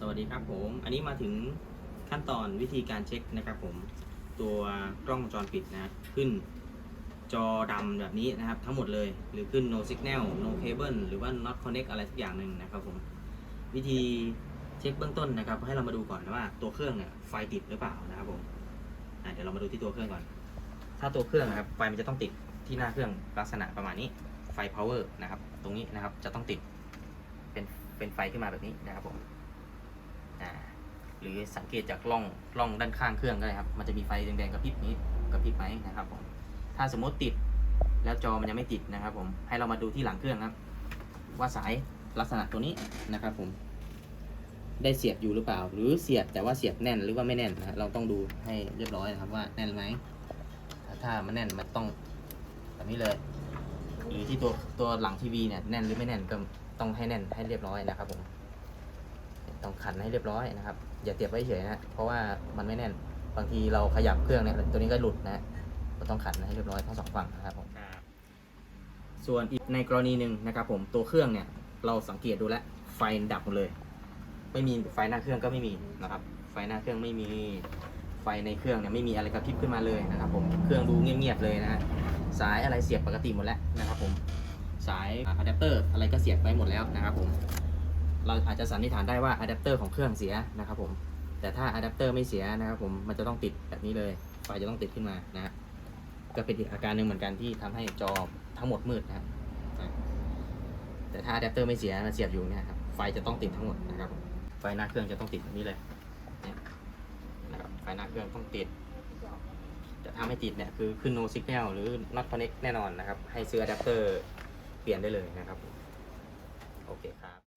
สวัสดีครับผม อันนี้มาถึงขั้นตอนวิธีการเช็คนะครับผม ตัวกล้องวงจรปิดนะขึ้นจอดำแบบนี้นะครับ ทั้งหมดเลย หรือขึ้น no signal no cable หรือว่า not connect อะไรสักอย่างหนึ่งนะครับผม วิธีเช็คเบื้องต้นนะครับ ให้เรามาดูก่อนว่าตัวเครื่องเนี่ยไฟติดหรือเปล่านะครับผมเดี๋ยวเรามาดูที่ตัวเครื่องก่อน ถ้าตัวเครื่องนะครับไฟมันจะต้องติดที่หน้าเครื่องลักษณะประมาณนี้ไฟ power นะครับ ตรงนี้นะครับจะต้องติดเป็นเป็นไฟขึ้นมาแบบนี้นะครับผม หรือสังเกตจากกล้องกล้องด้านข้างเครื่องก็ได้ครับ มันจะมีไฟแดงๆกระพริบนี้กระพริบไหมนะครับผมถ้าสมมติติดแล้วจอมันยังไม่ติดนะครับ ผมให้เรามาดูที่หลังเครื่องครับ ว่าสายลักษณะตัวนี้นะครับ ผม ได้เสียบอยู่หรือเปล่า หรือเสียบแต่ว่าเสียบแน่นหรือว่าไม่แน่นนะเราต้องดูให้เรียบร้อยนะครับว่าแน่นไหมถ้ามันแน่นมันต้องแบบนี้เลยหรือที่ตัวตัวหลังทีวีเนี่ยแน่นหรือไม่แน่นก็ต้องให้แน่นให้เรียบร้อยนะครับผม ขันให้เรียบร้อยนะครับ อย่าเตียบไว้เฉยนะเพราะว่ามันไม่แน่นบางทีเราขยับเครื่องเนี่ยตัวนี้ก็หลุดนะเราต้องขันให้เรียบร้อยทั้งสองฝั่งนะครับผมส่วนอีกในกรณีหนึ่งนะครับ ผมตัวเครื่องเนี่ยเราสังเกตดูแล้วไฟดับหมดเลย ไม่มีไฟหน้าเครื่องก็ไม่มีนะครับ ไฟหน้าเครื่องไม่มีไฟในเครื่องเนี่ยไม่มีอะไรกระพริบขึ้นมาเลยนะครับ ผมเครื่องดูเงียบๆเลยนะฮะสายอะไรเสียบปกติหมดแล้วนะครับ ผมสายอะแดปเตอร์อะไรก็เสียบไปหมดแล้วนะครับ ผม เราอาจจะสันนิษฐานได้ว่าอะแดปเตอร์ของเครื่องเสียนะครับผมแต่ถ้าอะแดปเตอร์ไม่เสียนะครับผมมันจะต้องติดแบบนี้เลยไฟจะต้องติดขึ้นมานะฮะก็เป็นอีกอาการหนึ่งเหมือนกันที่ทำให้จอทั้งหมดมืดนะครับแต่ถ้าอะแดปเตอร์ไม่เสียมันเสียบอยู่เนี่ยครับไฟจะต้องติดทั้งหมดนะครับไฟหน้าเครื่องจะต้องติดแบบนี้เลยนะครับไฟหน้าเครื่องต้องติดแต่ถ้าไม่ติดเนี่ยคือขึ้น no signal หรือ not connect แน่นอนนะครับ ให้ซื้ออะแดปเตอร์เปลี่ยนได้เลยนะครับ โอเคครับ